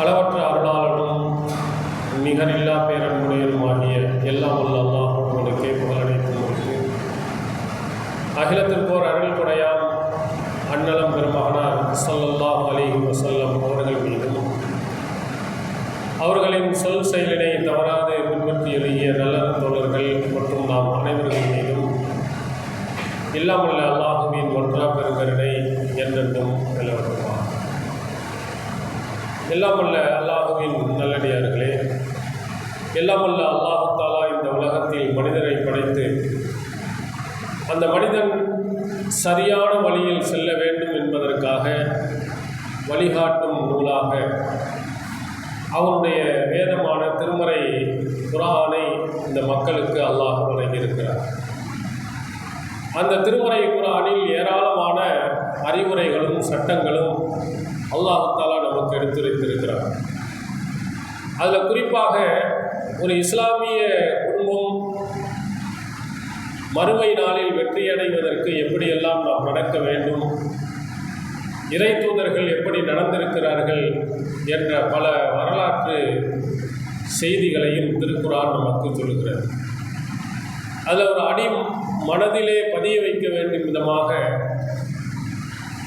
அளவற்ற அருளாளனும் நிகரில்லா பேரன்புடையருமாகிய எல்லாம் உள்ள அல்லாஹ் அவனுக்கே புகழனைத்தும் இருக்கு அகிலத்திற்கோர் அருள் கொடையாம் அன்னலம் பெருமகனார் ஸல்லல்லாஹு அலைஹி வஸல்லம் அவர்கள் மீதும். அவர்களின் சொல் செயலினை தவறாது பின்பற்றி எழுதிய நல்ல தோழர்கள் மற்றும் நாம் அனைவர்கள் மீதும். உள்ள அல்லாஹுவின் ஒன்றா பெருங்கருணை என்றென்றும் எல்லாமல்ல அல்லாஹுவின் நல்லடியார்களே எல்லாமல்ல அல்லாஹு தாலா இந்த உலகத்தில் மனிதரை படைத்து அந்த மனிதன் சரியான வழியில் செல்ல வேண்டும் என்பதற்காக வழிகாட்டும் நூலாக அவனுடைய வேதமான திருமறை குரானை இந்த மக்களுக்கு அல்லாஹ் வழங்கியிருக்கிறார் அந்த திருமறை குரானில் ஏராளமான அறிவுரைகளும் சட்டங்களும் அல்லாஹாலா நமக்கு எடுத்துரைத்திருக்கிறார். அதில் குறிப்பாக ஒரு இஸ்லாமிய குடும்பம் மறுமை நாளில் வெற்றியடைவதற்கு எப்படியெல்லாம் நாம் நடக்க வேண்டும் இறை தூதர்கள் எப்படி நடந்திருக்கிறார்கள் என்ற பல வரலாற்று செய்திகளையும் திருக்குறான் நமக்கு சொல்கிறது அதில் ஒரு அடி மனதிலே பதிய வைக்க வேண்டும் விதமாக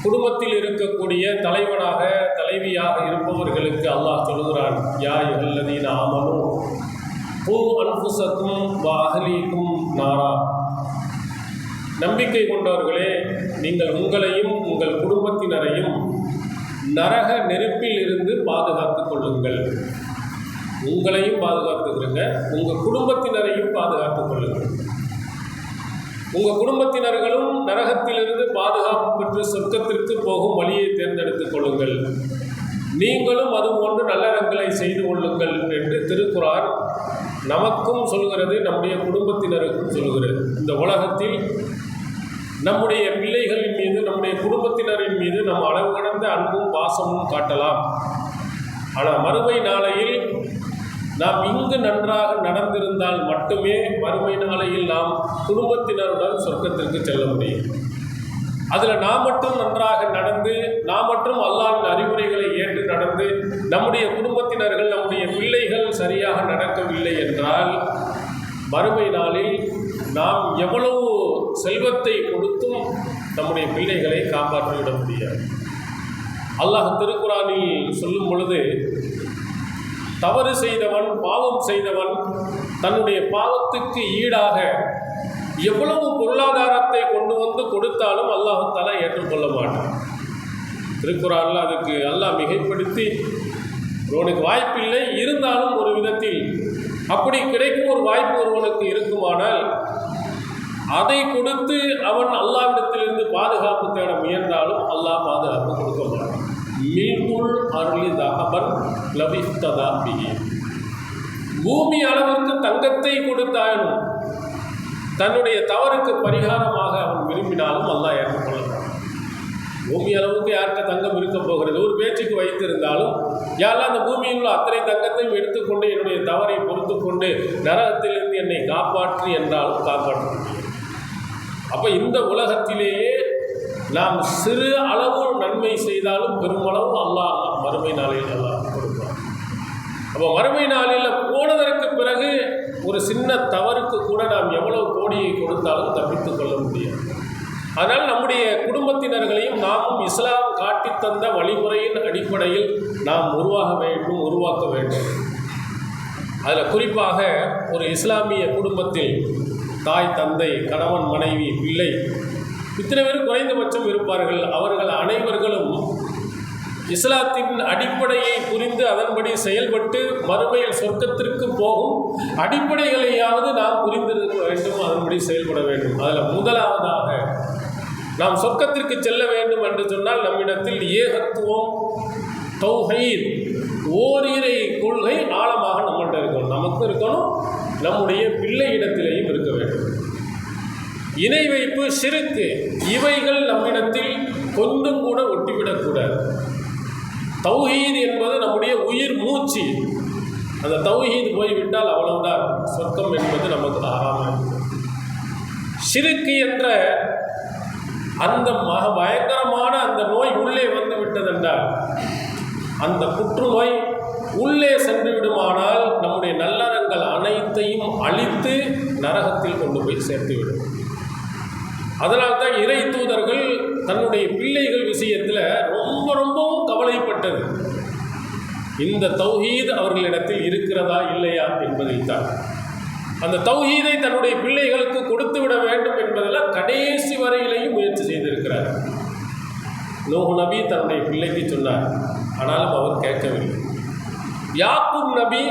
குடும்பத்தில் இருக்கக்கூடிய தலைவனாக தலைவியாக இருப்பவர்களுக்கு அல்லாஹ் சொல்கிறான் யா அல்லதீன ஆமனும் பூ அன்புசக்கும் வாகலிக்கும் நாரா. நம்பிக்கை கொண்டவர்களே நீங்கள் உங்களையும் உங்கள் குடும்பத்தினரையும் நரக நெருப்பில் இருந்து பாதுகாத்துக் கொள்ளுங்கள். உங்களையும் பாதுகாத்துக்கிறங்க உங்கள் குடும்பத்தினரையும் பாதுகாத்துக் கொள்ளுங்கள். உங்கள் குடும்பத்தினர்களும் நரகத்திலிருந்து பாதுகாப்பு பெற்று சொர்க்கத்திற்கு போகும் வழியை தேர்ந்தெடுத்துக் கொள்ளுங்கள். நீங்களும் அது போன்று நல்லறங்களை செய்து கொள்ளுங்கள் என்று திருக்குறார் நமக்கும் சொல்கிறது நம்முடைய குடும்பத்தினருக்கும் சொல்கிறது. இந்த உலகத்தில் நம்முடைய பிள்ளைகளின் மீது நம்முடைய குடும்பத்தினரின் மீது நம் அளவு கடந்த அன்பும் பாசமும் காட்டலாம். ஆனால் மறுமை நாளையில் நாம் இங்கு நன்றாக நடந்திருந்தால் மட்டுமே மறுமை நாளையில் நாம் குடும்பத்தினருடன் சொர்க்கத்திற்கு செல்ல முடியும். அதில் நாம் மட்டும் நன்றாக நடந்து நாம் மட்டும் அல்லாவின் அறிவுரைகளை ஏற்று நடந்து நம்முடைய குடும்பத்தினர்கள் நம்முடைய பிள்ளைகள் சரியாக நடக்கவில்லை என்றால் மறுமை நாளில் நாம் எவ்வளவு செல்வத்தை கொடுத்தும் நம்முடைய பிள்ளைகளை காப்பாற்றிவிட முடியாது. அல்லாஹ் திருக்குறானில் சொல்லும் பொழுது தவறு செய்தவன் பாவம் செய்தவன் தன்னுடைய பாவத்துக்கு ஈடாக எவ்வளவு பொருளாதாரத்தை கொண்டு வந்து கொடுத்தாலும் அல்லாஹாலா ஏற்றுக்கொள்ள மாட்டான். திருக்குறானில் அதுக்கு அல்லாஹ் மிகைப்படுத்தி உனக்கு வாய்ப்பில்லை இருந்தாலும் ஒரு விதத்தில் அப்படி கிடைக்கும் ஒரு வாய்ப்பு ஒருவனுக்கு இருக்குமானால் அதை கொடுத்து அவன் அல்லாவிடத்திலிருந்து பாதுகாப்பு தேட முயன்றாலும் அல்லாஹ் பாதுகாப்பு கொடுக்கும் மாட்டான் மில்குள் அருளி தகபன் லபித்ததா பிகி பூமி அளவுக்கு தங்கத்தை கொடுத்தாலும் தன்னுடைய தவறுக்கு பரிகாரமாக அவன் விரும்பினாலும் அல்லா ஏற்றுக்கொள்ளலாம் பூமி அளவுக்கு யார்கிட்ட தங்கம் இருக்க போகிறது? ஒரு பேச்சுக்கு வைத்திருந்தாலும் யாரெல்லாம் அந்த பூமியில் உள்ள அத்தனை தங்கத்தையும் எடுத்துக்கொண்டு என்னுடைய தவறை பொறுத்து கொண்டு நரகத்திலிருந்து என்னை காப்பாற்று என்றாலும் காப்பாற்ற முடியும் அப்போ இந்த உலகத்திலேயே நாம் சிறு அளவு நன்மை செய்தாலும் பெருமளவு அல்லாஹ் மறுமை நாளில் அல்லாஹ் கொடுப்பான். அப்போ மறுமை நாளில் போனதற்கு பிறகு ஒரு சின்ன தவறுக்கு கூட நாம் எவ்வளவு கோடியை கொடுத்தாலும் தப்பித்துக் கொள்ள முடியாது. அதனால் நம்முடைய குடும்பத்தினர்களையும் நாமும் இஸ்லாம் காட்டித் தந்த வழிமுறையின் அடிப்படையில் நாம் உருவாக வேண்டும் உருவாக்க வேண்டும். அதில் குறிப்பாக ஒரு இஸ்லாமிய குடும்பத்தில் தாய் தந்தை கணவன் மனைவி பிள்ளை இத்தனை பேர் குறைந்தபட்சம் இருப்பார்கள். அவர்கள் அனைவர்களும் இஸ்லாத்தின் அடிப்படையை புரிந்து அதன்படி செயல்பட்டு மறுமையில் சொர்க்கத்திற்கு போகும் அடிப்படைகளையாவது நாம் புரிந்திருக்க வேண்டும் அதன்படி செயல்பட வேண்டும். அதில் முதலாவதாக நாம் சொர்க்கத்திற்கு செல்ல வேண்டும் என்று சொன்னால் நம்மிடத்தில் ஏகத்துவம் தௌஹீத் ஓரிரை கொள்கை ஆழமாக நம்மகிட்ட இருக்கணும். நமக்கும் இருக்கணும் நம்முடைய பிள்ளை இடத்திலேயும் இருக்க வேண்டும். இணை வைப்பு சிறுக்கு. இவைகள் நம்மிடத்தில் கொஞ்சம் கூட ஒட்டிவிடக்கூடாது தௌஹீத் என்பது நம்முடைய உயிர் மூச்சு. அந்த தௌஹீத் போய்விட்டால் அவ்வளவுதான். சொர்க்கம் என்பது நமக்கு தாராளமாக சிறுக்கு என்ற அந்த மக பயங்கரமான அந்த நோய் உள்ளே வந்து விட்டதென்றால் அந்த புற்றுநோய் உள்ளே சென்று விடுமானால் நம்முடைய நல்லறங்கள் அனைத்தையும் அழித்து நரகத்தில் கொண்டு போய் சேர்த்துவிடும். அதனால் தான் இறை தூதர்கள் தன்னுடைய பிள்ளைகள் விஷயத்தில் ரொம்ப ரொம்பவும் கவலைப்பட்டது. இந்த தௌஹீத் அவர்களிடத்தில் இருக்கிறதா இல்லையா என்பதைத்தான். அந்த தௌஹீதை தன்னுடைய பிள்ளைகளுக்கு கொடுத்து விட வேண்டும் என்பதெல்லாம் கடைசி வரையிலையும் முயற்சி செய்திருக்கிறார். நோஹு நபி தன்னுடைய பிள்ளைக்கு சொன்னார். ஆனாலும் அவர் கேட்கவில்லை. யாக்கூப் நபி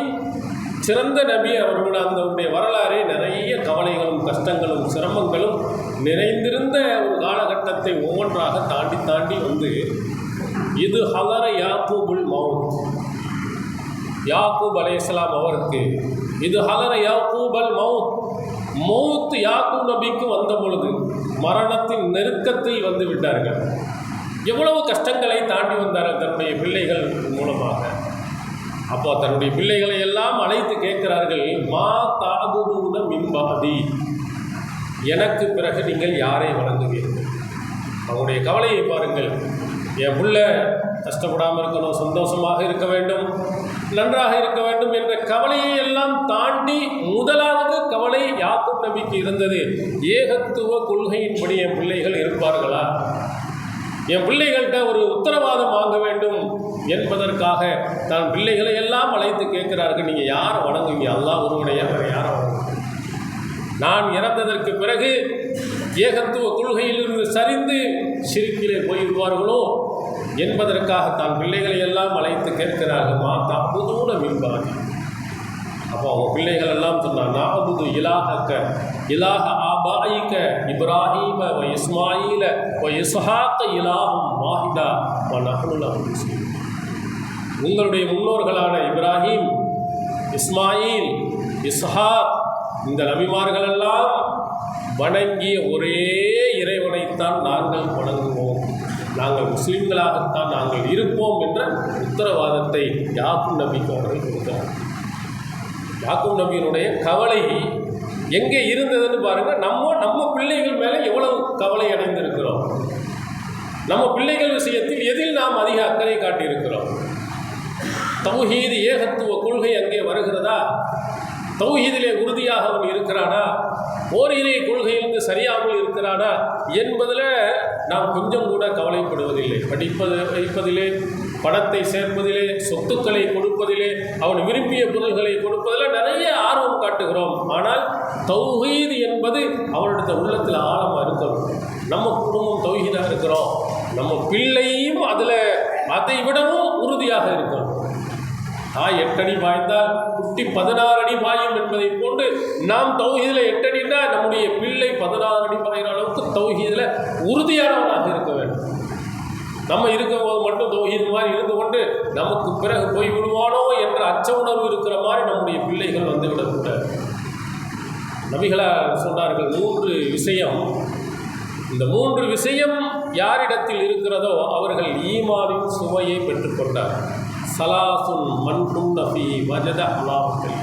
சிறந்த நபி அவர்களோட அந்த வரலாறே நிறைய கவலைகளும் கஷ்டங்களும் சிரமங்களும் நிறைந்திருந்த ஒரு காலகட்டத்தை ஒவ்வொன்றாக தாண்டி தாண்டி வந்து இது ஹலர யாக்கூபுல் மவுத். யாக்கூப் இஸ்லாம் அவருக்கு இது ஹலர யாக்கூபல் மவுத். மௌத் யாக்கூப் நபிக்கு வந்த பொழுது மரணத்தின் நெருக்கத்தில் வந்து விட்டார்கள். எவ்வளவு கஷ்டங்களை தாண்டி வந்தார்கள் தன்னுடைய பிள்ளைகள் மூலமாக. அப்போ தன்னுடைய பிள்ளைகளை எல்லாம் அழைத்து கேட்கிறார்கள் மா தாகுதூன மின்பாதி. எனக்கு பிறகு நீங்கள் யாரை வழங்குவீர்கள் அவங்களுடைய கவலையை பாருங்கள். என் புள்ள கஷ்டப்படாமல் இருக்கணும் சந்தோஷமாக இருக்க வேண்டும் நன்றாக இருக்க வேண்டும் என்ற கவலையை எல்லாம் தாண்டி முதலாவது கவலை யாக்கும் நபிக்கு இருந்தது. ஏகத்துவ கொள்கையின்படி என் பிள்ளைகள் இருப்பார்களா? என் பிள்ளைகள்கிட்ட ஒரு உத்தரவாதம் வாங்க வேண்டும் என்பதற்காக தான் பிள்ளைகளை எல்லாம் அழைத்து கேட்கிறார்கள். நீங்கள் யாரை வணங்குவீங்க? எல்லாம் ஒருவனையா வேறு யாரை வணங்குவீங்க நான் இறந்ததற்கு பிறகு ஏகத்துவ கொள்கையிலிருந்து சரிந்து சிரிக்கிலே போய்விடுவார்களோ என்பதற்காக தான் பிள்ளைகளை எல்லாம் அழைத்து கேட்கிறார்கள். மாதா புதூன மின்பாதி. அப்போ அவங்க பிள்ளைகள் எல்லாம் சொன்னாங்க நாபுது இலாக இலாஹ ஆபாயிக்க இப்ராஹிம வ இஸ்மாயில வ இஸ்ஹாக்க இலாஹும் வாஹிதா. வ நஹ்னுல் உங்களுடைய முன்னோர்களான இப்ராஹீம் இஸ்மாயில் இஸ்ஹாக் இந்த நபிமார்களெல்லாம் வணங்கிய ஒரே இறைவனைத்தான் நாங்கள் வணங்குவோம். நாங்கள் முஸ்லீம்களாகத்தான் நாங்கள் இருப்போம் என்ற உத்தரவாதத்தை யாக்கும் நபிக்கு அவர்கள் கொடுக்கிறார் யாக்கும் நபியினுடைய கவலை எங்கே இருந்ததுன்னு பாருங்க நம்ம நம்ம பிள்ளைகள் மேலே எவ்வளவு கவலை அடைந்திருக்கிறோம். நம்ம பிள்ளைகள் விஷயத்தில் எதில் நாம் அதிக அக்கறை காட்டியிருக்கிறோம்? தௌஹீது ஏகத்துவ கொள்கை அங்கே வருகிறதா? தௌஹீதிலே உறுதியாக அவன் இருக்கிறானா? ஓரிரை கொள்கையிலிருந்து சரியாமல் இருக்கிறானா? என்பதில் நாம் கொஞ்சம் கூட கவலைப்படுவதில்லை. படிப்பது படிப்பதிலே பணத்தை சேர்ப்பதிலே சொத்துக்களை கொடுப்பதிலே அவன் விரும்பிய பொருள்களை கொடுப்பதில் நிறைய ஆர்வம் காட்டுகிறோம். ஆனால் தௌஹீது என்பது அவனுடைய உள்ளத்தில் ஆழமாக இருக்கணும். நம்ம குடும்பம் தௌஹீதாக இருக்கிறோம். நம்ம பிள்ளையும் அதில் அதை விடவும் உறுதியாக இருக்கணும். தாய் எட்டடி பாய்ந்தால் குட்டி பதினாறு அடி பாயும் என்பதை போன்று நாம் தௌஹீதில் எட்டடினா நம்முடைய பிள்ளை பதினாறு அடி பாயிற அளவுக்கு தௌஹீதில் உறுதியானவனாக இருக்க வேண்டும். நம்ம இருக்கும்போது மட்டும் தௌஹீத் மாதிரி இருந்து கொண்டு நமக்கு பிறகு போய் விடுவானோ என்ற அச்ச உணர்வு இருக்கிற மாதிரி நம்முடைய பிள்ளைகள் வந்து விடக்கூடாது. நபிகளார் சொன்னார்கள் மூன்று விஷயம். இந்த மூன்று விஷயம் யாரிடத்தில் இருக்கிறதோ அவர்கள் ஈமாவின் சுவையை பெற்றுக்கொண்டார் சலாசுன் மண்கும் நபி மஜத அலாவுக்கள்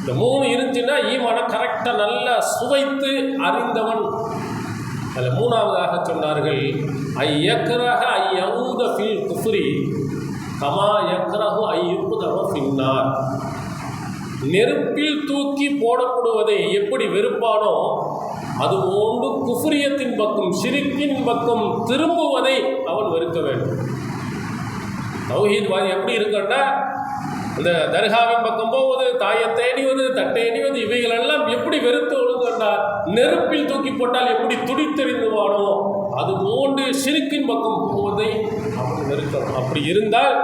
இந்த மூணு இருந்துச்சுன்னா ஈமான கரெக்டாக நல்லா சுவைத்து அறிந்தவன் அதில் மூணாவதாக சொன்னார்கள் ஐ யக்ரஹ ஐ யவுத ஃபில் குஃப்ரி கமா யக்ரஹு ஐ யுக்குதவ ஃபின்னார். நெருப்பில் தூக்கி போடப்படுவதை எப்படி வெறுப்பானோ அது போன்று குஃப்ரியத்தின் பக்கம் சிரிக்கின் பக்கம் திரும்புவதை அவன் வெறுக்க வேண்டும். தௌஹீத் வாதி எப்படி இருக்குன்னா இந்த தர்காவின் பக்கம் போவது தாயை தேடிவது தட்டை அணிவது இவைகளெல்லாம் எப்படி வெறு நெருப்பில் தூக்கி போட்டால் எப்படி துடித்தெறிந்துவானோ அது போன்று சிறுக்கின் பக்கம் போவதை அவன் வெறுக்கணும் அப்படி இருந்தால்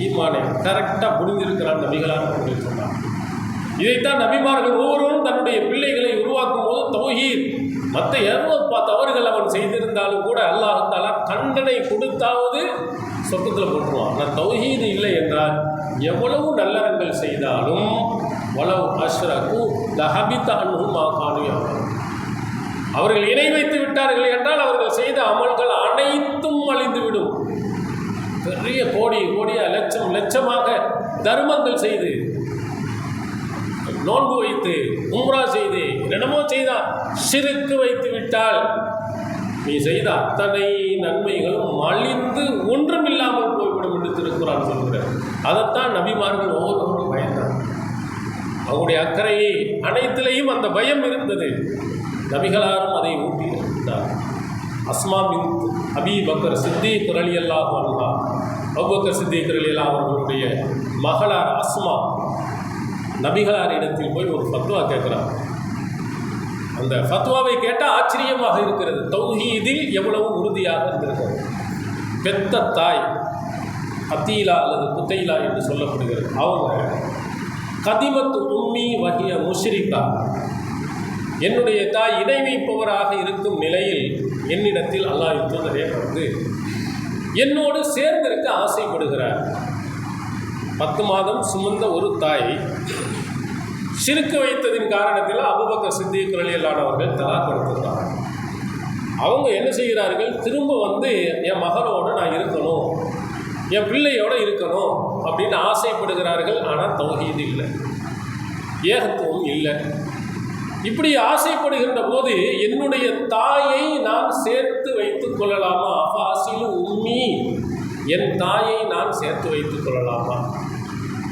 ஈமானை கரெக்டாக புரிந்திருக்கிறான் நபிகளாக அப்படின்னு சொன்னான். இதைத்தான் நபிமார்கள் ஒவ்வொருவரும் தன்னுடைய பிள்ளைகளை உருவாக்கும் போது தௌஹீத் மற்ற எவ்வளோ தவறுகள் அவன் செய்திருந்தாலும் கூட அல்லாஹாலா கண்டனை கொடுத்தாவது சொத்தத்தில் போட்டுருவான். ஆனால் தௌஹீது இல்லை என்றால் எவ்வளவு நல்லறங்கள் செய்தாலும் வளவு அஸ்ரகு லஹபித்த அன்ஹுமா மாகாணியா அவர்கள் இணை வைத்து விட்டார்கள் என்றால் அவர்கள் செய்த அமல்கள் அனைத்தும் அழிந்துவிடும். பெரிய கோடி கோடியா லட்சம் லட்சமாக தர்மங்கள் செய்து நோன்பு வைத்து உம்ரா செய்து என்னமோ செய்தால் சிறுக்கு வைத்து விட்டால் நீ செய்த அத்தனை நன்மைகளும் அழிந்து ஒன்றுமில்லாமல் போய்விடும் என்று திருக்குறான் சொல்கிறார். அதைத்தான் நபிமார்கள் ஒவ்வொருவரும் பயந்தார் அவருடைய அக்கறையை அனைத்திலையும் அந்த பயம் இருந்தது. நபிகளாரும் அதை ஊட்டியிருந்தார் அஸ்மா மின் அபி பக்கர் சித்திக் அலி அல்லாஹ் அல்லா அபுபக்கர் சித்தி அலி அல்லா அவர்களுடைய மகளார் அஸ்மா நபிகளார் இடத்தில் போய் ஒரு ஃபத்வா கேட்குறார். அந்த ஃபத்வாவை கேட்டால் ஆச்சரியமாக இருக்கிறது. தௌஹீதில் எவ்வளவு உறுதியாக இருந்திருக்கிறது. பெத்த தாய் அத்தீலா அல்லது குத்தைலா என்று சொல்லப்படுகிறது. அவங்க கதிமத் உம்மி வகிய முஷ்ரிகா. என்னுடைய தாய் இணை வைப்பவராக இருக்கும் நிலையில் என்னிடத்தில் அல்லாஹ் தூதரே வந்து என்னோடு சேர்ந்திருக்க ஆசைப்படுகிறார். பத்து மாதம் சுமந்த ஒரு தாய் சிறுக்கு வைத்ததின் காரணத்தில் அபுபக்க சித்திக் ரலியல்லானவர்கள் தலாக் கொடுத்துருந்தாங்க அவங்க என்ன செய்கிறார்கள்? திரும்ப வந்து என் மகனோடு நான் இருக்கணும். என் பிள்ளையோடு இருக்கணும் அப்படின்னு ஆசைப்படுகிறார்கள் ஆனால் தௌஹீது இல்லை. ஏகத்துவம் இல்லை. இப்படி ஆசைப்படுகின்ற போது என்னுடைய தாயை நான் சேர்த்து வைத்துக் கொள்ளலாமா? அஃபாசிலு உம்மி. என் தாயை நான் சேர்த்து வைத்துக் கொள்ளலாமா?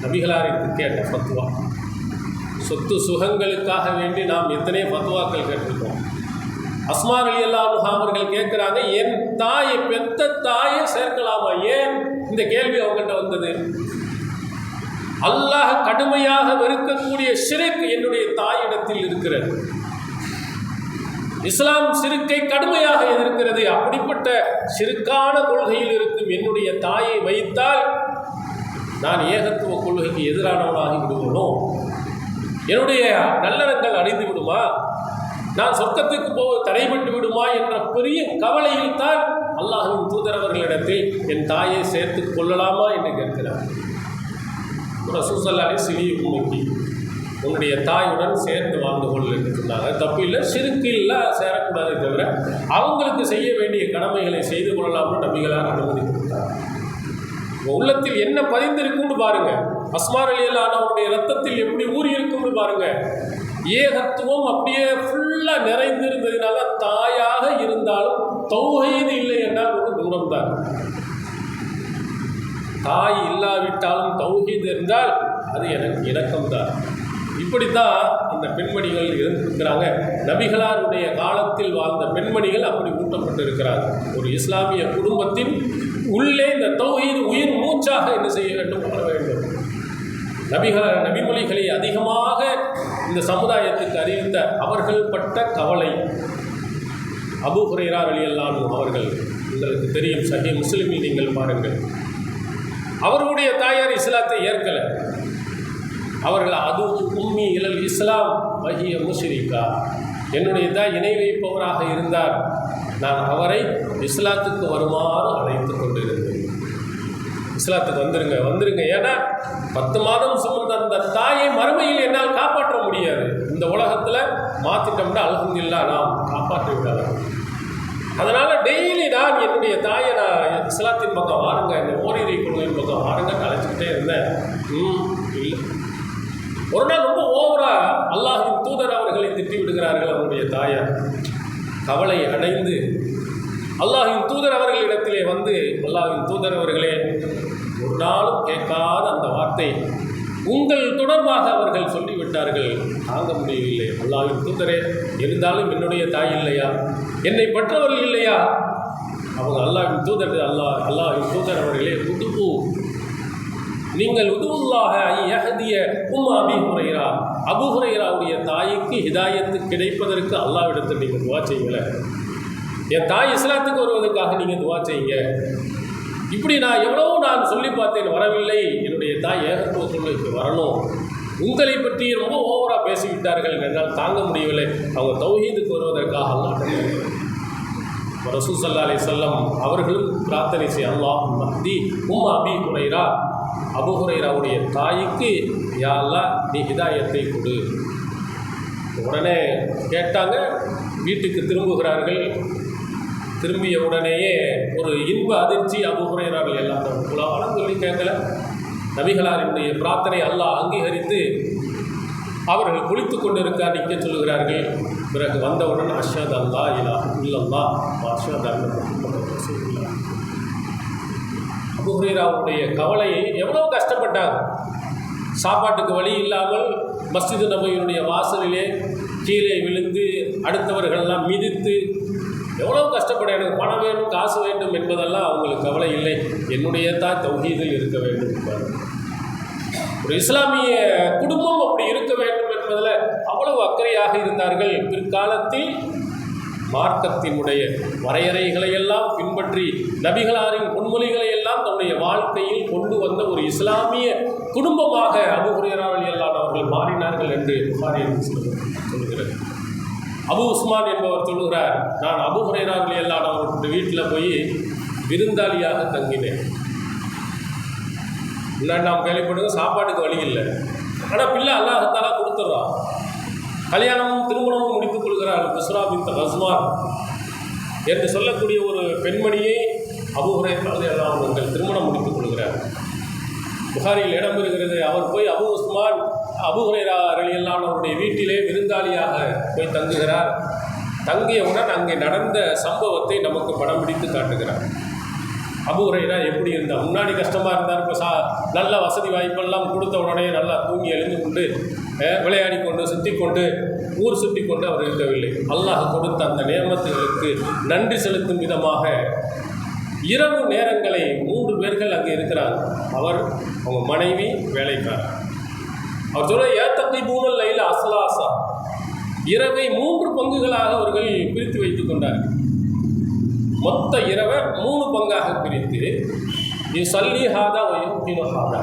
நபிகளாருக்கு கேட்ட ஃபத்வா. சொத்து சுகங்களுக்காக வேண்டி நாம் எத்தனை ஃபத்வாக்கள் கேட்டிருக்கோம்? அஸ்மார் அலி அல்லா அவர்கள் கேட்குறாங்க என் தாயை பெத்த தாயை சேர்க்கலாமா? ஏன் இந்த கேள்வி அவங்கள்ட்ட வந்தது. அல்லாஹ் கடுமையாக வெறுக்கக்கூடிய சிறுக்கு என்னுடைய தாயிடத்தில் இருக்கிறது. இஸ்லாம் சிறுக்கை கடுமையாக எதிர்க்கிறது. அப்படிப்பட்ட சிறுக்கான கொள்கையில் இருக்கும் என்னுடைய தாயை வைத்தால் நான் ஏகத்துவ கொள்கைக்கு எதிரானவனாகி விடுவனோ? என்னுடைய நல்லறங்கள் அடைந்து விடுமா? நான் சொர்க்கத்துக்கு போக தடைபட்டு விடுமா என்ற பெரிய கவலையில் தான் அல்லாஹும் தூதரவர்களிடத்தில் என் தாயை சேர்த்து கொள்ளலாமா என்று கேட்கிறார். ரசூசல்லாலே சிறிய உண்மைக்கு உன்னுடைய தாயுடன் சேர்ந்து வாழ்ந்து கொள்ள என்று சொன்னாங்க. தப்பு இல்லை சிறுக்கில்ல சேரக்கூடாது தவிர அவங்களுக்கு செய்ய வேண்டிய கடமைகளை செய்து கொள்ளலாம்னு நபிகளார் அனுமதி கொடுத்தார் உள்ளத்தில் என்ன பதிந்திருக்கும்னு பாருங்க. அஸ்மார் அலியல்லானவருடைய ரத்தத்தில் எப்படி ஊறி இருக்கும்னு பாருங்க. ஏகத்துவம் அப்படியே ஃபுல்லாக நிறைந்திருந்ததுனால தாயாக இருந்தாலும் தௌஹீது இல்லை என்றால் ஒரு தூரம் தான் தாய் இல்லாவிட்டாலும் தௌஹீது இருந்தால் அது எனக்கு இணக்கம்தான். இப்படித்தான் இந்த பெண்மணிகள் இருந்திருக்கிறாங்க. நபிகளாருடைய காலத்தில் வாழ்ந்த பெண்மணிகள் அப்படி ஊட்டப்பட்டிருக்கிறாங்க ஒரு இஸ்லாமிய குடும்பத்தின் உள்ளே இந்த தௌஹீது உயிர் மூச்சாக என்ன செய்ய வேண்டும்? வர வேண்டும். நபிகள் நபிமொழிகளை அதிகமாக இந்த சமுதாயத்துக்கு அறிவித்த அவர்கள் பட்ட கவலை அபு ஹுரைரா அலி அவர்கள் உங்களுக்கு தெரியும் சஹி முஸ்லீமில் நீங்கள் பாருங்கள். அவர்களுடைய தாயார் இஸ்லாத்தை ஏற்கலை. அவர்கள் அது உம்மி இலல் இஸ்லாம் வகிய முஷ்ரிகா. என்னுடைய தாய் இணை வைப்பவராக இருந்தார். நான் அவரை இஸ்லாத்துக்கு வருமாறு அழைத்து கொண்டிருந்தேன். இஸ்லாத்துக்கு வந்துருங்க வந்துருங்க. ஏன்னா பத்து மாதம் சுமந்த அந்த தாயை மறுமையில் என்னால் காப்பாற்ற முடியாது. இந்த உலகத்தில் மாற்றிட்டோம்னா அல்ஹம்துலில்லா நாம் காப்பாற்றி விடலாம். அதனால் டெய்லி நான் என்னுடைய தாயை நான் இஸ்லாத்தின் பக்கம் வாருங்க இந்த ஓரிரை கொள்கையின் பக்கம் வாருங்க அழைச்சிக்கிட்டே இருந்தேன். ம் இல்லை. ஒரு நாள் ரொம்ப ஓவரா அல்லாஹின் தூதர் அவர்களை திட்டி விடுகிறார்கள் அவருடைய தாயார் கவலை அடைந்து அல்லாஹின் தூதர் அவர்களிடத்திலே வந்து அல்லாஹின் தூதர் அவர்களே முன்னாலும் கேட்காத அந்த வார்த்தை உங்கள் தொடர்பாக அவர்கள் சொல்லிவிட்டார்கள் தாங்க முடியவில்லை. அல்லாவின் தூதரே இருந்தாலும் என்னுடைய தாய் இல்லையா? என்னை பெற்றவர்கள் இல்லையா? அவங்க அல்லாவின் தூதர் அல்லாஹ் அல்லாவின் தூதர் அவர்களே உதுப்பு நீங்கள் உதுவுல்லாக ஐயகதிய உம் அபி ஹுரைரா. அபு ஹுரைராவுடைய தாய்க்கு ஹிதாயத்து கிடைப்பதற்கு அல்லாவிடத்தில் நீங்கள் துவா செய்யலை என் தாய் இஸ்லாத்துக்கு வருவதற்காக நீங்கள் துவா செய்யுங்க. இப்படி நான் எவ்வளவோ நான் சொல்லி பார்த்தேன் வரவில்லை. என்னுடைய தாய் ஏகத்துவ சூழ்நிலைக்கு வரணும். உங்களை பற்றி ரொம்ப ஓவராக பேசிவிட்டார்கள் என்னால் தாங்க முடியவில்லை. அவங்க தௌஹீதுக்கு வருவதற்காக அல்லாஹ் ரசூ சல்லா அலி சொல்லம் அவர்களும் பிரார்த்தனை செய்ய அல்லாஹ் மஹ்தி. உம் அபி குரைரா அபு ஹுரைராவுடைய தாய்க்கு யாரெல்லாம் நீ ஹிதாயத்தை கொடு. உடனே கேட்டாங்க வீட்டுக்கு திரும்புகிறார்கள். திரும்பிய உடனேயே ஒரு இன்ப அதிர்ச்சி அபு ஹுரைரார்கள் எல்லாம் குலாவாலும் சொல்லி கேட்கல. நபிகளாரினுடைய பிரார்த்தனை அல்லாஹ் அங்கீகரித்து அவர்கள் குளித்து கொண்டிருக்கார் நிற்க சொல்லுகிறார்கள். பிறகு வந்தவுடன் அஷத் அல்லா இலா இல்லல்லா அஷத் அல்லா அபுஹுரேராவுடைய கவலையை எவ்வளோ கஷ்டப்பட்டார். சாப்பாட்டுக்கு வழி இல்லாமல் மஸ்ஜிது நபையினுடைய வாசலிலே கீழே விழுந்து அடுத்தவர்கள்லாம் மிதித்து எவ்வளோ கஷ்டப்பட எனக்கு பணம் வேணும் காசு வேண்டும் என்பதெல்லாம் அவங்களுக்கு கவலை இல்லை. என்னுடைய தான் தௌஹீதில் இருக்க வேண்டும் ஒரு இஸ்லாமிய குடும்பம் அப்படி இருக்க வேண்டும் என்பதில் அவ்வளவு அக்கறையாக இருந்தார்கள். பிற்காலத்தில் மார்க்கத்தினுடைய வரையறைகளை எல்லாம் பின்பற்றி நபிகளாரின் பொன்மொழிகளை எல்லாம் தன்னுடைய வாழ்க்கையில் கொண்டு வந்த ஒரு இஸ்லாமிய குடும்பமாக அபு ஹுரேராவலி அவர்கள் மாறினார்கள் என்று புகாரில் சொல்கிறது. அபு உஸ்மான் என்பவர் சொல்லுகிறார் நான் அபு ஹுரேராவலி எல்லாம் அவர்களுடைய வீட்டில் போய் விருந்தாளியாக தங்கினேன். முன்னாடி நாம் கேள்விப்படுங்க சாப்பாட்டுக்கு வழி இல்லை. ஆனால் பிள்ளை அல்லாஹத்தாலா கொடுத்துட்றான். கல்யாணமும் திருமணமும் முடித்துக் கொள்கிறார் பிஸ்ரா பின் ஹஸ்மான் என்று சொல்லக்கூடிய ஒரு பெண்மணியை அபுஹுரை எல்லாம் அவர்கள் திருமணம் முடித்துக் கொள்கிறார். புகாரில் இடம்பெறுகிறது அவர் போய் அபு உஸ்மான் அபுஹுரேரா அலியல்லான் அவருடைய வீட்டிலே விருந்தாளியாக போய் தங்குகிறார். தங்கியவுடன் அங்கே நடந்த சம்பவத்தை நமக்கு படம் பிடித்து காட்டுகிறார். அபுஹுரைரா எப்படி இருந்தார்? முன்னாடி கஷ்டமாக இருந்தார். இப்போ சா நல்ல வசதி வாய்ப்பெல்லாம் கொடுத்த உடனே நல்லா தூங்கி எழுந்து கொண்டு விளையாடி கொண்டு சுற்றி கொண்டு ஊர் சுற்றி கொண்டு அவர் இருக்கவில்லை. அல்லாஹ் கொடுத்த அந்த நியமத்துகளுக்கு நன்றி செலுத்தும் விதமாக இரவு நேரங்களை மூன்று பேர்கள் அங்கே இருக்கிறார் அவர் அவங்க மனைவி வேலைக்காரர். அவர் சொல்ல ஏத்தத்தை லைல அசலாசா இரவை மூன்று பங்குகளாக அவர்கள் பிரித்து வைத்துக் கொண்டார்கள் மொத்த இரவை மூணு பங்காக பிரித்து இது சல்லி ஹாதா வயுக்கினு ஹாதா.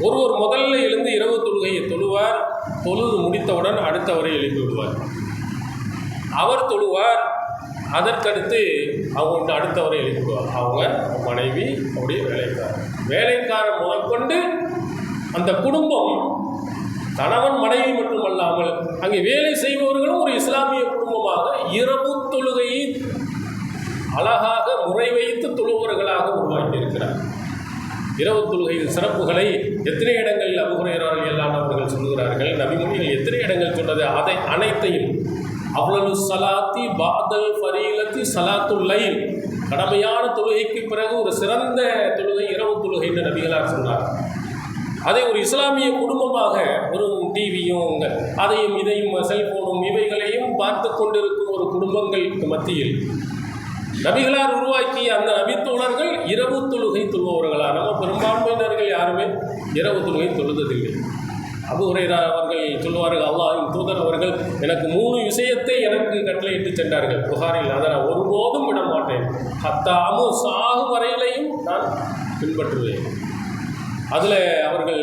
ஒருவர் முதல்ல எழுந்து இரவு தொழுகையை தொழுவார் தொழுது முடித்தவுடன் அடுத்தவரை எழுப்பி விடுவார். அவர் தொழுவார் அதற்கடுத்து அவங்க அடுத்தவரை எழுப்பிடுவார் அவங்க மனைவி அவருடைய வேலைக்காரர். வேலைக்காரர் முதற்கொண்டு அந்த குடும்பம் கணவன் மனைவி மட்டுமல்லாமல் அங்கே வேலை செய்பவர்களும் ஒரு இஸ்லாமிய குடும்பமாக இரவு தொழுகையை அழகாக முறை வைத்து தொழுபவர்களாக உருவாக்கியிருக்கிறார். இரவு தொழுகையின் சிறப்புகளை எத்தனை இடங்களில் அபுகுறையர்கள் எல்லாம் அவர்கள் சொல்லுகிறார்கள்? நபிமொழியில் எத்தனை இடங்கள் சொன்னது? அதை அனைத்தையும் அவ்வளவு சலாத்தி பாதல் பரீலத்தி சலாத்துல்லைல் கடமையான தொழுகைக்கு பிறகு ஒரு சிறந்த தொழுகை இரவு தொழுகை என்று நபிகளார் சொன்னார் அதை ஒரு இஸ்லாமிய குடும்பமாக ஒரு டிவியும் அதையும் இதையும் செல்போனும் இவைகளையும் பார்த்து கொண்டிருக்கும் ஒரு குடும்பங்களுக்கு மத்தியில். நபிகளார் உருவாக்கிய அந்த நபித்தோழர்கள் இரவு தொழுகை தொழுபவர்களா நம்ம பெரும்பான்மையினர்கள் யாருமே இரவு தொழுகை தொழுததில்லை. அபு அவர்கள் சொல்லுவார்கள் அல்லாஹின் தூதர் அவர்கள் எனக்கு மூணு விஷயத்தை எனக்கு கட்டளையிட்டு சென்றார்கள். புகாரில் அதை நான் ஒருபோதும் விட மாட்டேன் ஹத்தாமு சாகு வரையிலையும் நான் பின்பற்றுவேன். அதில் அவர்கள்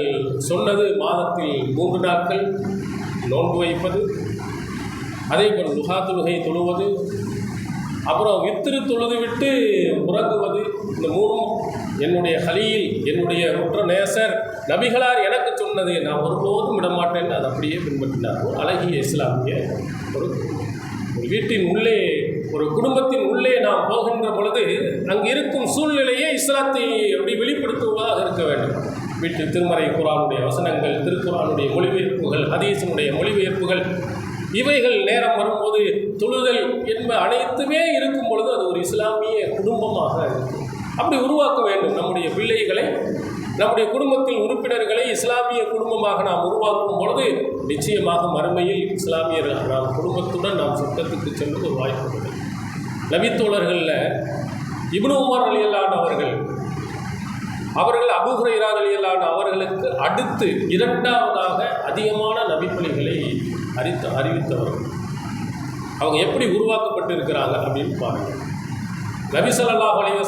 சொன்னது மாதத்தில் மூன்று நாட்கள் நோன்பு வைப்பது அதே போல் தொழுகை தொழுவது அப்புறம் வித்திரு தொழுது விட்டு உறங்குவது இந்த மூணும் என்னுடைய ஹலியில் என்னுடைய குற்ற நேசர் நபிகளார் எனக்கு சொன்னது நான் ஒருபோதும் விட மாட்டேன் அதை அப்படியே பின்பற்றினார். ஒரு அழகிய இஸ்லாமிய ஒரு ஒரு வீட்டின் உள்ளே ஒரு குடும்பத்தின் உள்ளே நாம் போகின்ற பொழுது அங்கு இருக்கும் சூழ்நிலையே இஸ்லாத்தை அப்படி வெளிப்படுத்துவதாக இருக்க வேண்டும். வீட்டு திருமறை குரானுடைய வசனங்கள் திருக்குறானுடைய மொழிபெயர்ப்புகள் ஹதீஸினுடைய மொழிபெயர்ப்புகள் இவைகள் நேரம் வரும்போது தொழுதல் என்ப அனைத்துமே இருக்கும் பொழுது அது ஒரு இஸ்லாமிய குடும்பமாக இருக்கும். அப்படி உருவாக்க வேண்டும் நம்முடைய பிள்ளைகளை நம்முடைய குடும்பத்தில் உறுப்பினர்களை இஸ்லாமிய குடும்பமாக நாம் உருவாக்கும் பொழுது நிச்சயமாக மறுமையில் இஸ்லாமியர்கள் நாம் குடும்பத்துடன் நாம் சொர்க்கத்துக்கு சென்று ஒரு வாய்ப்பு உண்டு நபித்தோழர்களில் இபுனு உமர் அலியல்லான் அவர்கள் அவர்கள் அபுஹுரைரா அலியல்லான் அவர்களுக்கு அடுத்து இரண்டாவதாக அதிகமான நபிப்பணிகளை அறித்த அறிவித்தவர்கள். அவங்க எப்படி உருவாக்கப்பட்டிருக்கிறாங்க அப்படின்னு பாருங்கள். நபி ஸல்லல்லாஹு அலைஹி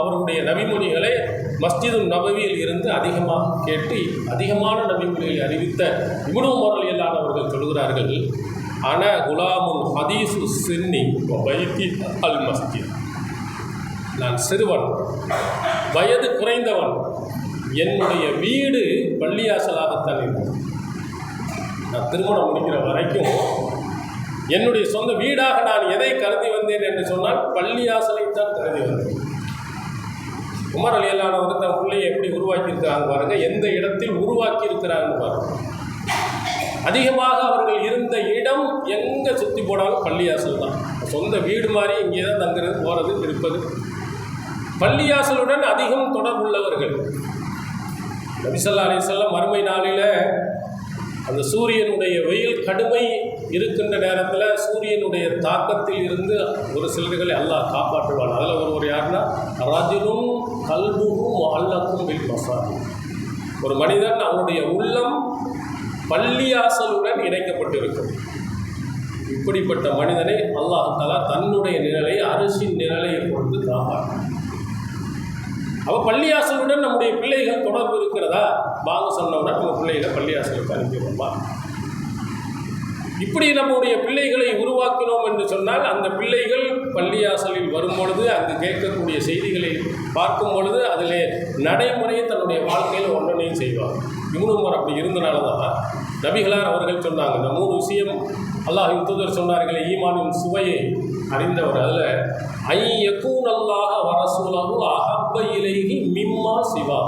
அவருடைய நபிமொழிகளை மஸ்ஜிது நபவியில் இருந்து அதிகமாக கேட்டு அதிகமான நபிமொழிகளை அறிவித்த இவ்வளவு உமர் இல்லாதவர்கள் அவர்கள் சொல்கிறார்கள் அன குலாமுன் ஹதீசு சின்னி வைத்தி அல் மஸ்ஜித். நான் சிறுவன். வயது குறைந்தவன். என்னுடைய வீடு பள்ளியாசலாகத்தான் இருக்கும் நான் திருமணம் முடிக்கிற வரைக்கும் என்னுடைய சொந்த வீடாக நான் எதை கருதி வந்தேன் என்று சொன்னால் பள்ளியாசலைத்தான் கருதி வந்தேன். குமர் அலியல்லானவர் தன் பிள்ளையை எப்படி உருவாக்கியிருக்கிறாங்க பாருங்க எந்த இடத்தில் உருவாக்கி இருக்கிறாங்க பாருங்க. அதிகமாக அவர்கள் இருந்த இடம் எங்கே சுற்றி போனாலும் பள்ளியாசல் தான். சொந்த வீடு மாதிரி இங்கே தான் தங்குறது போகிறது இருப்பது. பள்ளியாசலுடன் அதிகம் தொடர்புள்ளவர்கள் நபிசல்லா அலிசல்லாம் மறுமை நாளில் அந்த சூரியனுடைய வெயில் கடுமை இருக்கின்ற நேரத்தில் சூரியனுடைய தாக்கத்தில் இருந்து ஒரு சிலர்களை அல்லாஹ் காப்பாற்றுவான். அதில் ஒருவர் யாருன்னா ரஜினும் கல்புகும் அல்லக்கும் வில் மசாதி ஒரு மனிதன் அவனுடைய உள்ளம் பள்ளியாசலுடன் இணைக்கப்பட்டிருக்கும். இப்படிப்பட்ட மனிதனை அல்லாஹ் தலா தன்னுடைய நிழலை அரசின் நிழலை கொண்டு காப்பாற்றும் அவ பள்ளியாசலுடன் நம்முடைய பிள்ளைகள் தொடர்பு இருக்கிறதா? வாங்க சொன்னோம்னா நம்ம பிள்ளைகளை பள்ளியாசலுக்கு அனுப்பிடுவோமா இப்படி நம்முடைய பிள்ளைகளை உருவாக்கினோம் என்று சொன்னால் அந்த பிள்ளைகள் பள்ளியாசலில் வரும்பொழுது அங்கு கேட்கக்கூடிய செய்திகளை பார்க்கும் பொழுது அதிலே நடைமுறையை தன்னுடைய வாழ்க்கையில் ஒன்றனையும் செய்வார். இவனுமர் அப்படி இருந்தனால தான் நபிகளார் அவர்கள் சொன்னாங்க இந்த மூணு விஷயம் அல்லாஹின் தூதர் சொன்னார்களே ஈமானின் சுவையை அறிந்தவர். அதில் ஐ யக்கூன் அல்லாஹ வரசூலகு அஹப்ப இலைகி மிம்மா சிவா.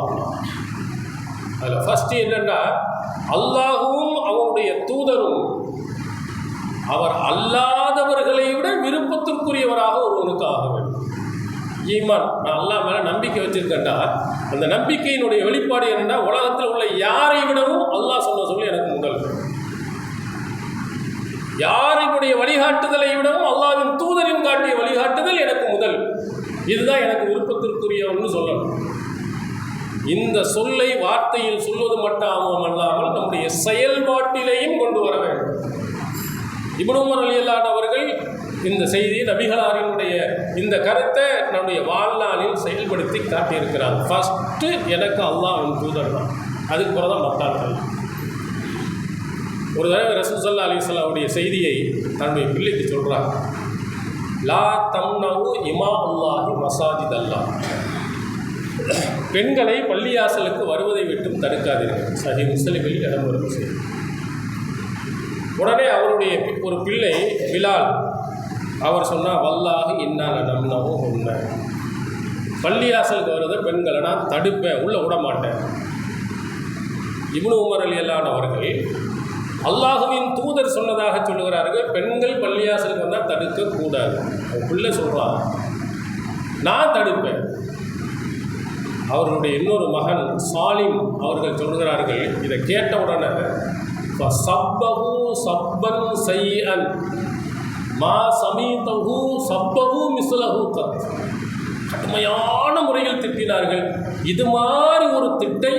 அதில் ஃபஸ்ட்டு என்னென்னா அல்லாஹுவும் அவனுடைய தூதரும் அவர் அல்லாதவர்களை விட விருப்பத்திற்குரியவராக ஒருவனுக்கு ஆக வேண்டும். ஈமான் நான் அல்லா மேலே நம்பிக்கை வச்சுருக்கேன்டா. அந்த நம்பிக்கையினுடைய வெளிப்பாடு என்னென்னா உலகத்தில் உள்ள யாரை விடவும் அல்லாஹ் சொன்ன சொல்லி எனக்கு முதல். யாரினுடைய வழிகாட்டுதலை விடவும் அல்லாவின் தூதரின் காட்டிய வழிகாட்டுதல் எனக்கு முதல். இதுதான் எனக்கு விருப்பத்திற்குரியவன்னு சொல்லணும். இந்த சொல்லை வார்த்தையில் சொல்வது மட்டும் அல்லாமல் நம்முடைய செயல்பாட்டிலேயும் கொண்டு வர வேண்டும். இப்னுமர் அலியல்லான் அவர்கள் இந்த செய்தி நபிகளாரினுடைய இந்த கருத்தை நம்முடைய வாழ்நாளில் செயல்படுத்தி காட்டியிருக்கிறார். ஃபஸ்ட்டு எனக்கு அல்லாஹ்வின் தூதர் தான். அதுக்கு பிறகு தான் மத்தார்கள் ஒரு தடவை ரசூசல்லா அலிஸ்லாவுடைய செய்தியை தன்னுடைய பிள்ளைக்கு சொல்கிறார் லா தம்னவு இமா அல்லாஹி மசாஜித் அல்லா பெண்களை பள்ளியாசலுக்கு வருவதை விட்டும் தடுக்காதீர்கள். சஹி முஸ்லிமில் இடம் செய்தி உடனே அவருடைய ஒரு பிள்ளை பிலால் அவர் சொன்னால் வல்லாக இன்னால நம்னவும் உண்மை பள்ளியாசலுக்கு வர்றதை பெண்களை நான் தடுப்பேன் உள்ளே விட மாட்டேன் இவ்வளவு உமர் அலி அவர்கள் அல்லாஹுவின் தூதர் சொன்னதாக சொல்லுகிறார்கள் பெண்கள் பள்ளியாசலுக்கு வந்தால் தடுக்கக்கூடாது. பிள்ளை சொல்கிறான் நான் தடுப்பேன். அவர்களுடைய இன்னொரு மகன் சாலிம் அவர்கள் சொல்கிறார்கள் இதை கேட்ட உடனே சப்பகு சப்பன் செய்யன் மா சமீதகு சப்பகு மிஸ்லகு கத். கடுமையான முறையில் திட்டினார்கள். இது மாதிரி ஒரு திட்டை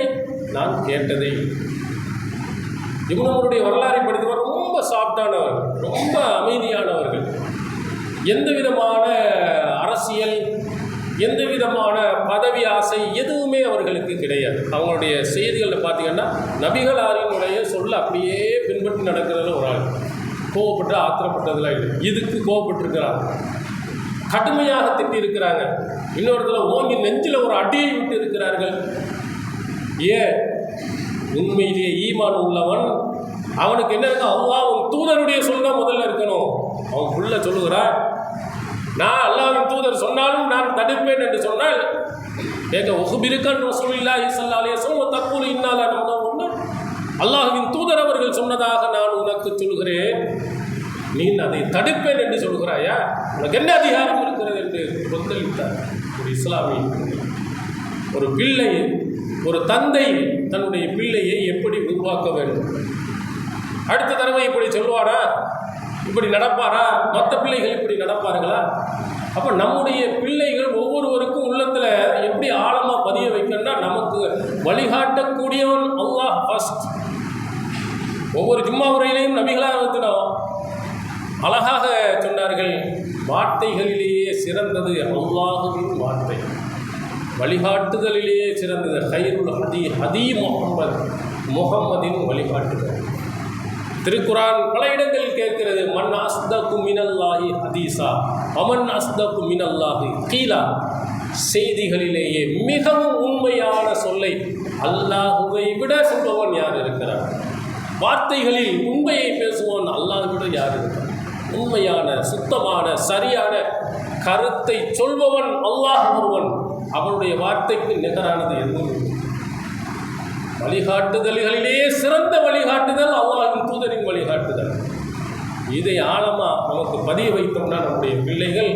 நான் கேட்டதே இவங்களுடைய வரலாறை படித்தவர் ரொம்ப சாஃப்டானவர் ரொம்ப அமைதியானவர்கள். எந்த விதமான அரசியல் எந்த விதமான பதவி ஆசை எதுவுமே அவர்களுக்கு கிடையாது. அவங்களுடைய செய்திகளில் பார்த்தீங்கன்னா நபிகளாரினுடைய சொல்ல அப்படியே பின்பற்றி நடக்கிறதுல ஒரு ஆள். கோவப்பட்டு ஆத்திரப்பட்டதெல்லாம் இல்லை. இதுக்கு கோவப்பட்டிருக்கிறாங்க. கடுமையாக திட்டியிருக்கிறாங்க. இன்னொருத்தில் ஓங்கி நெஞ்சில் ஒரு அடியை விட்டு இருக்கிறார்கள் ஏன்? உண்மையிலேயே ஈமான் உள்ளவன். அவனுக்கு என்ன இருக்கு உன் தூதருடைய சொல் தான் முதல்ல இருக்கணும். அவன் புள்ள சொல்லுகிறான் நான் அல்லாவின் தூதர் சொன்னாலும் நான் தடுப்பேன் என்று சொன்னால் ஏங்க உகுபிருக்கன் ரசூலில்லாஹி இசல்லாலே சொல்ல தற்போது இன்னால நம்ம ஒன்று அல்லாஹ்வின் தூதர் அவர்கள் சொன்னதாக நான் உனக்கு சொல்கிறேன் நீ அதை தடுப்பேன் என்று சொல்கிறாயா உனக்கு என்ன அதிகாரம் இருக்கிறது? என்று கொந்தளித்தார் ஒரு இஸ்லாமிய ஒரு பிள்ளை ஒரு தந்தை தன்னுடைய பிள்ளையை எப்படி உருவாக்க வேண்டும்? அடுத்த தடவை இப்படி சொல்லுவாரா இப்படி நடப்பாரா? மற்ற பிள்ளைகள் இப்படி நடப்பார்களா? அப்போ நம்முடைய பிள்ளைகள் ஒவ்வொருவருக்கும் உள்ளத்தில் எப்படி ஆழமாக பதிய வைக்கணும்னா நமக்கு வழிகாட்டக்கூடியவன் அல்லாஹ் ஃபஸ்ட் ஒவ்வொரு ஜும்மா உரையிலையும் நபிகளாக வைத்தினோம் அழகாக சொன்னார்கள் வார்த்தைகளிலேயே சிறந்தது அல்லாஹுவின் வார்த்தை. வழிகாட்டுதலிலேயே சிறந்தது. ஹைருல் ஹதி ஹதி முகமது முகம்மதின் வழிகாட்டுதல். திருக்குரான் பல இடங்களில் கேட்கிறது. மண் அஸ்தகு மினல்லாஹி ஹதீஸா அமன் அஸ்தகு மினல்லாஹி கீலா. செய்திகளிலேயே மிகவும் உண்மையான சொல்லை அல்லாஹுவை விட சொல்பவன் யார் இருக்கிறார் வார்த்தைகளில் உண்மையை பேசுவோன் அல்லாஹ் விட யார் இருக்கிறார் உண்மையான சுத்தமான சரியான கருத்தை சொல்பவன் அல்லாஹ் ஒருவன். அவருடைய வார்த்தைக்கு நிகரானது எதுவும் வழிகாட்டுதல்களிலே வழிகாட்டுதல்களிலேயே சிறந்த வழிகாட்டுதல் அல்லாஹின் தூதரின் வழிகாட்டுதல். இதை ஆழமாக நமக்கு பதிய வைத்தோம்னா நம்முடைய பிள்ளைகள்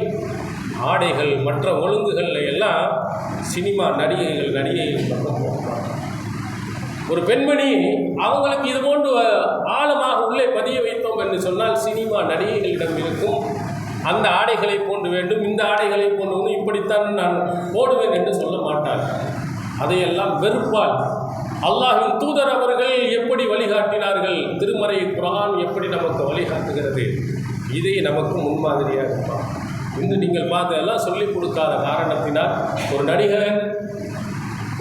ஆடைகள் மற்ற ஒழுங்குகளில் எல்லாம் சினிமா நடிகைகள் நடிகைகள் ஒரு பெண்மணி அவங்களுக்கு இது போன்று ஆழமாக உள்ளே பதிய வைத்தோம் என்று சொன்னால் சினிமா நடிகைகளிடம் இருக்கும். அந்த ஆடைகளை போன்று வேண்டும் இந்த ஆடைகளை போன்று வேண்டும், இப்படித்தான் நான் போடுவேன் என்று சொல்ல மாட்டார். அதையெல்லாம் வெறுப்பால் அல்லாஹின் தூதர் அவர்கள் எப்படி வழிகாட்டினார்கள்? திருமறை குரான் எப்படி நமக்கு வழிகாட்டுகிறது? இதை நமக்கு முன்மாதிரியாக இருப்பான் இன்று நீங்கள் பார்த்ததெல்லாம் சொல்லிக் கொடுக்காத காரணத்தினால் ஒரு நடிகர்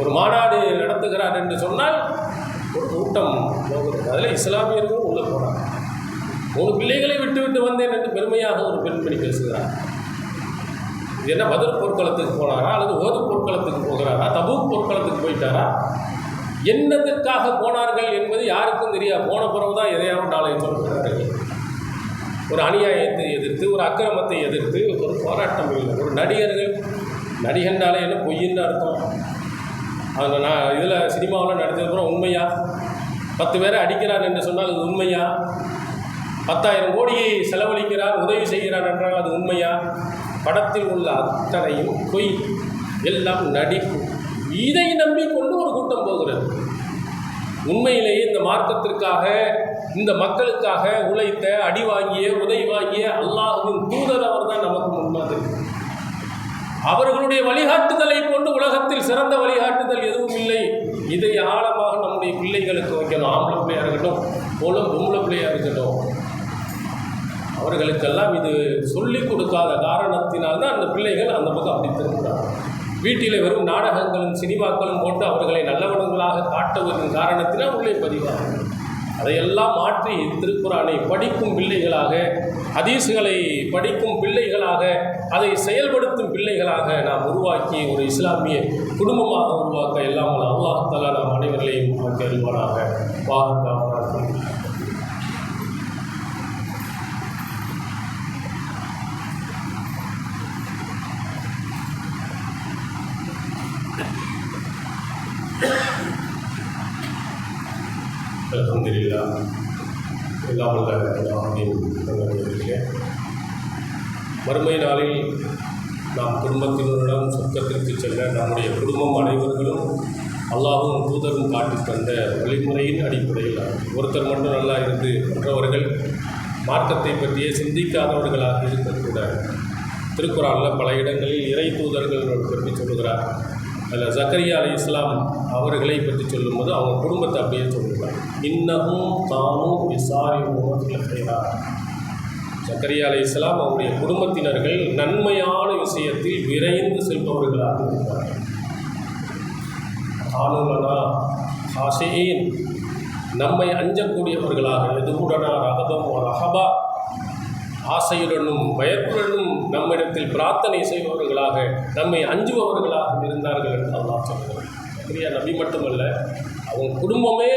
ஒரு மாநாடு நடத்துகிறார் என்று சொன்னால் ஒரு கூட்டம் போகிறது. அதில் இஸ்லாமியர்களும் உள்ளே போகிறாங்க மூணு பிள்ளைகளை விட்டு விட்டு வந்தேன் என்று பெருமையாக ஒரு பெண்மணி பேசுகிறார். இது என்ன பதில் போர்க்களத்துக்கு போனாரா? அல்லது ஓது போர்க்களத்துக்கு போகிறாரா? தபு போர்க்களத்துக்கு போயிட்டாரா? என்னதற்காக போனார்கள் என்பது யாருக்கும் தெரியாது. போன பிறகு தான் எதையாவது நாளை சொல்கிறார்கள் ஒரு அநியாயத்தை எதிர்த்து ஒரு அக்கிரமத்தை எதிர்த்து ஒரு போராட்டம் இல்லை. ஒரு நடிகர்கள் நடிகன்றாலே என்ன பொய்ன்னு அர்த்தம். அதில் நான் இதில் சினிமாவில் நடித்ததுக்கப்புறம் உண்மையா? பத்து பேரை அடிக்கிறார் என்று சொன்னால் அது உண்மையா? பத்தாயிரம் கோடியை செலவழிக்கிறார் உதவி செய்கிறார் என்றால் அது உண்மையா? படத்தில் உள்ள அத்தனையும் பொய். எல்லாம் நடிப்பு. இதை நம்பிக்கொண்டு ஒரு கூட்டம் போகிறது. உண்மையிலேயே இந்த மார்க்கத்திற்காக இந்த மக்களுக்காக உழைத்த அடி வாங்கிய உதவி வாங்கிய அல்லாஹுவின் தூதர் அவர் தான் நமக்கு முன்மாதிரி அவர்களுடைய வழிகாட்டுதலை கொண்டு உலகத்தில் சிறந்த வழிகாட்டுதல் எதுவும் இல்லை. இதை ஆழமாக நம்முடைய பிள்ளைகளுக்கு வைக்கணும். ஆம்பளை பிள்ளையாக இருக்கட்டும் போலும் பொம்பளை பிள்ளையாக இருக்கட்டும். அவர்களுக்கெல்லாம் இது சொல்லிக் கொடுக்காத காரணத்தினால்தான் அந்த பிள்ளைகள் அந்த பக்கம் அப்படி திரும்புகிறாங்க வீட்டில் வெறும் நாடகங்களும் சினிமாக்களும் போட்டு அவர்களை நல்லவர்களாக காட்டுவதன் காரணத்தினால் உள்ளே பதிவார்கள். அதையெல்லாம் மாற்றி திருக்குறானை படிக்கும் பிள்ளைகளாக ஹதீஸுகளை படிக்கும் பிள்ளைகளாக அதை செயல்படுத்தும் பிள்ளைகளாக நாம் உருவாக்கி ஒரு இஸ்லாமிய குடும்பமாக உருவாக்க எல்லாம் வல்ல நாம் அனைவர்களையும் உருவாக்க அருள்வாராக பாதுகாப்பாக அல்ஹம்துலில்லா இல்லாமல் வல்ல அல்லாஹ்வின் மறுமை நாளில் நாம் குடும்பத்தினருடன் சொர்க்கத்திற்கு செல்ல நம்முடைய குடும்பம் அனைவர்களும் அல்லாஹும் தூதரும் காட்டி தந்த வழிமுறையின் அடிப்படையில் ஒருத்தர் மட்டும் நல்லா இருந்து மற்றவர்கள் மார்க்கத்தை பற்றியே சிந்திக்காதவர்களாக இருக்கக்கூடாது திருக்குறளில் பல இடங்களில் இறை தூதர்கள் பற்றி சொல்லுகிறார். அதில் ஜக்கரியா அலி இஸ்லாம் அவர்களை பற்றி சொல்லும்போது அவங்க குடும்பத்தை அப்படியே சொல்லுகிறார் இன்னமும் தானும் விசாரி செய்கிறார் ஜக்கரியா அலி இஸ்லாம் அவருடைய குடும்பத்தினர்கள் நன்மையான விஷயத்தில் விரைந்து செல்பவர்களாக இருக்கிறார்கள் ஆனுலனா ஹாஷேன் நம்மை அஞ்சக்கூடியவர்களாக எதுவுடனா ரகபம் ரஹபா ஆசையுடனும் பயத்துடனும் நம்மிடத்தில் பிரார்த்தனை செய்பவர்களாக நம்மை அஞ்சுபவர்களாக இருந்தார்கள் என்று அல்லாஹ் சொல்கிறார் சரியா நபி மட்டுமல்ல அவங்க குடும்பமே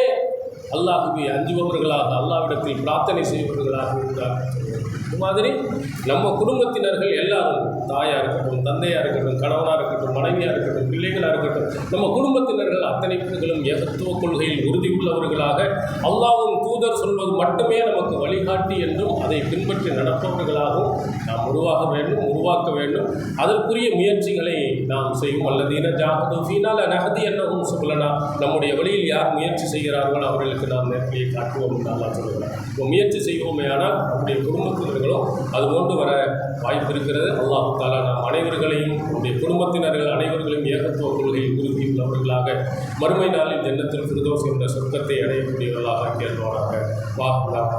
அல்லாஹுவை அஞ்சுபவர்களாக அல்லாவிடத்தில் பிரார்த்தனை செய்பவர்களாக இருந்தார். இது மாதிரி நம்ம குடும்பத்தினர்கள் எல்லாரும் தாயாக இருக்கட்டும் தந்தையாக இருக்கட்டும் கணவனாக இருக்கட்டும் மனைவியாக இருக்கட்டும் பிள்ளைகளாக இருக்கட்டும் நம்ம குடும்பத்தினர்கள் அத்தனை பேர்களும் ஏகத்துவ கொள்கையில் உறுதி உள்ளவர்களாக அல்லா தூதர் சொல்வது மட்டுமே நமக்கு வழிகாட்டி என்றும் அதை பின்பற்றி நடப்பவர்களாகவும் நாம் உருவாக வேண்டும் உருவாக்க வேண்டும். அதற்குரிய முயற்சிகளை நாம் செய்யும் அல்லதீன ஜாகது ஃபீனால் நகதி என்னவும் சொல்லலாம். நம்முடைய வழியில் யார் முயற்சி செய்கிறார்களோ அவர்களுக்கு நாம் நேர்மையை காட்டுவோம் என்று அல்லாஹ் இப்போ முயற்சி செய்வோமே ஆனால் நம்முடைய குடும்பத்தினர்களும் அது கொண்டு வர வாய்ப்பு இருக்கிறது. அல்லாஹு தாலா நாம் அனைவர்களையும் நம்முடைய குடும்பத்தினர்கள் அனைவர்களையும் ஏகத்துவ கொள்கையை உறுதி உள்ளவர்களாக மறுமை நாளில் ஜன்னத்தில் ஃபிர்தோஸ் என்ற சொர்க்கத்தை அடையக்கூடியவர்களாக கேள்வாராக வாக்குதான்